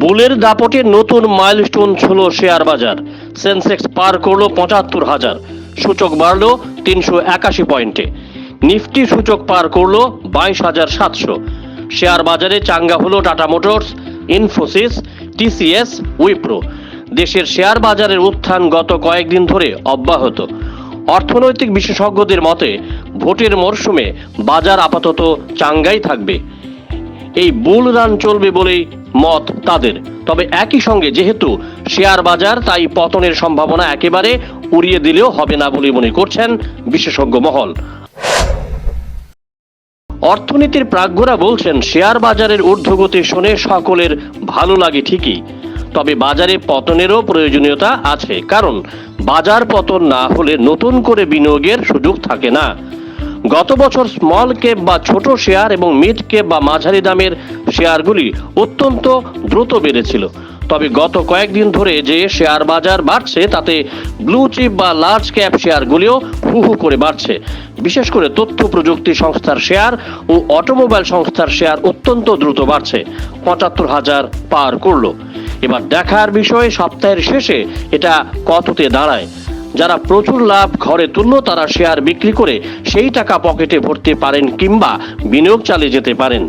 বুলের দাপটে নতুন মাইলস্টোন ছিল শেয়ার বাজার। সেন্সেক্স পার করল পঁচাত্তর হাজার। সূচক বাড়ল তিনশো একাশি পয়েন্টে। নিফটি সূচক পার করল বাইশ হাজার সাতশো। শেয়ার বাজারে চাঙ্গা হলো টাটা মোটরস, ইনফোসিস, টিসিএস, উইপ্রো। দেশের শেয়ার বাজারের উত্থান গত কয়েকদিন ধরে অব্যাহত। অর্থনৈতিক বিশেষজ্ঞদের মতে, ভোটের মরশুমে বাজার আপাতত চাঙ্গাই থাকবে। এই বুল রান চলবে বলেই মত তাদের। তবে একই সঙ্গে যেহেতু শেয়ার বাজার, তাই পতনের সম্ভাবনা একেবারে উড়িয়ে দিলেও হবে না বলে মনে করছেন বিশেষজ্ঞ মহল। অর্থনীতির প্রাজ্ঞরা বলছেন, শেয়ার বাজারের ঊর্ধ্বগতি শুনে সকলের ভালো লাগে ঠিকই। তবে বাজারে পতনেরও প্রয়োজনীয়তা আছে, কারণ বাজার পতন না হলে নতুন করে বিনিয়োগের সুযোগ থাকে না। গত বছর স্মল কেপ বা ছোট শেয়ার এবং মিড কেপ বা মাঝারি দামের শেয়ারগুলি অত্যন্ত দ্রুত বেড়েছিল। তবে গত কয়েকদিন ধরে যে শেয়ার বাজার বাড়ছে, তাতে ব্লু চিপ বা লার্জ ক্যাপ শেয়ারগুলিও হু হু করে বাড়ছে। বিশেষ করে তথ্য প্রযুক্তি সংস্থার শেয়ার ও অটোমোবাইল সংস্থার শেয়ার অত্যন্ত দ্রুত বাড়ছে, পঁচাত্তর হাজার পার করল। এবার দেখার বিষয়, সপ্তাহের শেষে এটা কততে দাঁড়ায়? যারা প্রচুর লাভ ঘরে তুললো, তারা শেয়ার বিক্রি করে সেই টাকা পকেটে ভরতে পারেন কিংবা বিনিয়োগ চালিয়ে যেতে পারেন।